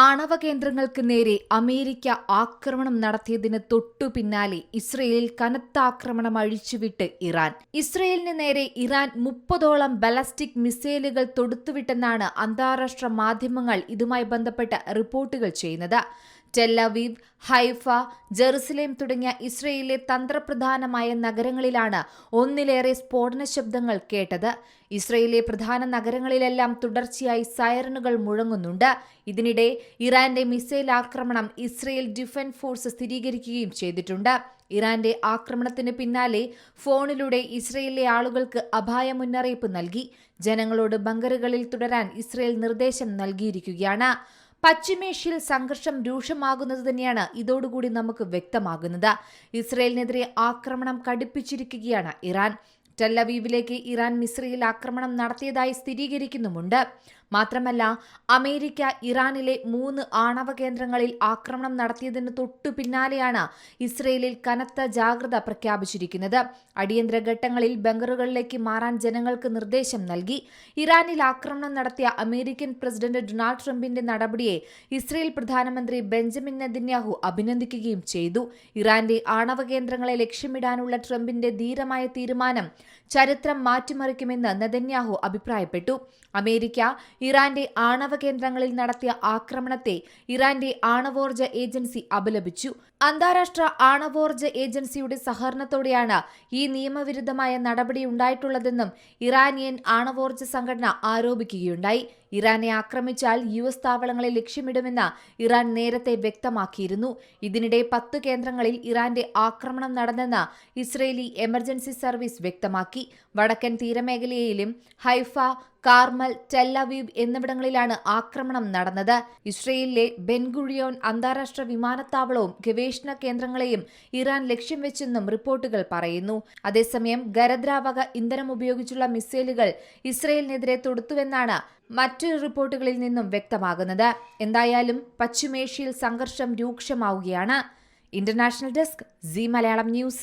ആണവ കേന്ദ്രങ്ങൾക്ക് നേരെ അമേരിക്ക ആക്രമണം നടത്തിയതിന് തൊട്ടു പിന്നാലെ ഇസ്രയേലിൽ കനത്ത ആക്രമണം അഴിച്ചുവിട്ട് ഇറാൻ. ഇസ്രയേലിന് നേരെ ഇറാൻ മുപ്പതോളം ബലസ്റ്റിക് മിസൈലുകൾ തൊടുത്തുവിട്ടെന്നാണ് അന്താരാഷ്ട്ര മാധ്യമങ്ങൾ ഇതുമായി ബന്ധപ്പെട്ട റിപ്പോർട്ടുകൾ ചെയ്യുന്നത്. ടെല്ലവീവ് ഹൈഫ ജെറുസലേം തുടങ്ങിയ ഇസ്രയേലിലെ തന്ത്രപ്രധാനമായ നഗരങ്ങളിലാണ് ഒന്നിലേറെ സ്ഫോടന ശബ്ദങ്ങൾ കേട്ടത്. ഇസ്രയേലിലെ പ്രധാന നഗരങ്ങളിലെല്ലാം തുടർച്ചയായി സൈറനുകൾ മുഴങ്ങുന്നുണ്ട്. ഇതിനിടെ ഇറാന്റെ മിസൈൽ ആക്രമണം ഇസ്രയേൽ ഡിഫൻസ് ഫോഴ്സ് സ്ഥിരീകരിക്കുകയും ചെയ്തിട്ടുണ്ട്. ഇറാന്റെ ആക്രമണത്തിന് പിന്നാലെ ഫോണിലൂടെ ഇസ്രയേലിലെ ആളുകൾക്ക് അപായ മുന്നറിയിപ്പ് നൽകി. ജനങ്ങളോട് ബങ്കറുകളിൽ തുടരാൻ ഇസ്രയേൽ നിർദ്ദേശം നൽകിയിരിക്കുകയാണ്. പശ്ചിമേഷ്യയിൽ സംഘർഷം രൂക്ഷമാകുന്നത് തന്നെയാണ് ഇതോടുകൂടി നമുക്ക് വ്യക്തമാകുന്നത്. ഇസ്രയേലിനെതിരെ ആക്രമണം കടുപ്പിച്ചിരിക്കുകയാണ് ഇറാൻ. ടെല്ലവീവിലേക്ക് ഇറാൻ മിസ്രയിൽ ആക്രമണം നടത്തിയതായി സ്ഥിരീകരിക്കുന്നുമുണ്ട്. മാത്രമല്ല അമേരിക്ക ഇറാനിലെ മൂന്ന് ആണവ കേന്ദ്രങ്ങളിൽ ആക്രമണം നടത്തിയതിന് തൊട്ടു പിന്നാലെയാണ് ഇസ്രയേലിൽ കനത്ത ജാഗ്രത പ്രഖ്യാപിച്ചിരിക്കുന്നത്. അടിയന്തര ഘട്ടങ്ങളിൽ ബങ്കറുകളിലേക്ക് മാറാൻ ജനങ്ങൾക്ക് നിർദ്ദേശം നൽകി. ഇറാനിൽ ആക്രമണം നടത്തിയ അമേരിക്കൻ പ്രസിഡന്റ് ഡൊണാൾഡ് ട്രംപിന്റെ നടപടിയെ ഇസ്രയേൽ പ്രധാനമന്ത്രി ബെഞ്ചമിൻ നെതന്യാഹു അഭിനന്ദിക്കുകയും ചെയ്തു. ഇറാന്റെ ആണവ കേന്ദ്രങ്ങളെ ലക്ഷ്യമിടാനുള്ള ട്രംപിന്റെ ധീരമായ തീരുമാനം ചരിത്രം മാറ്റിമറിക്കുമെന്ന് നെതന്യാഹു അഭിപ്രായപ്പെട്ടു. അമേരിക്ക ഇറാന്റെ ആണവ കേന്ദ്രങ്ങളിൽ നടത്തിയ ആക്രമണത്തെ ഇറാന്റെ ആണവോർജ ഏജൻസി അപലപിച്ചു. അന്താരാഷ്ട്ര ആണവോർജ ഏജൻസിയുടെ സഹകരണത്തോടെയാണ് ഈ നിയമവിരുദ്ധമായ നടപടി ഉണ്ടായിട്ടുള്ളതെന്നും ഇറാനിയൻ ആണവോർജ സംഘടന ആരോപിക്കുകയുണ്ടായി. ഇറാനെ ആക്രമിച്ചാൽ യു എസ് താവളങ്ങളെ ലക്ഷ്യമിടുമെന്ന് ഇറാൻ നേരത്തെ വ്യക്തമാക്കിയിരുന്നു. ഇതിനിടെ പത്ത് കേന്ദ്രങ്ങളിൽ ഇറാന്റെ ആക്രമണം നടന്നെന്ന് ഇസ്രയേലി എമർജൻസി സർവീസ് വ്യക്തമാക്കി. വടക്കൻ തീരമേഖലയിലും ഹൈഫ കാർമൽ ടെല്ലവീബ് എന്നിവിടങ്ങളിലാണ് ആക്രമണം നടന്നത്. ഇസ്രയേലിലെ ബെൻഗുഴിയോൺ അന്താരാഷ്ട്ര വിമാനത്താവളവും ഗവേഷണ കേന്ദ്രങ്ങളെയും ഇറാൻ ലക്ഷ്യം വെച്ചെന്നും റിപ്പോർട്ടുകൾ പറയുന്നു. അതേസമയം ഗരദ്രാവക ഇന്ധനം ഉപയോഗിച്ചുള്ള മിസൈലുകൾ ഇസ്രയേലിനെതിരെ തൊടുത്തുവെന്നാണ് മറ്റൊരു റിപ്പോർട്ടുകളിൽ നിന്നും വ്യക്തമാകുന്നത്. എന്തായാലും പശ്ചിമേഷ്യയിൽ സംഘർഷം രൂക്ഷമാവുകയാണ്. International desk C Malayalam news.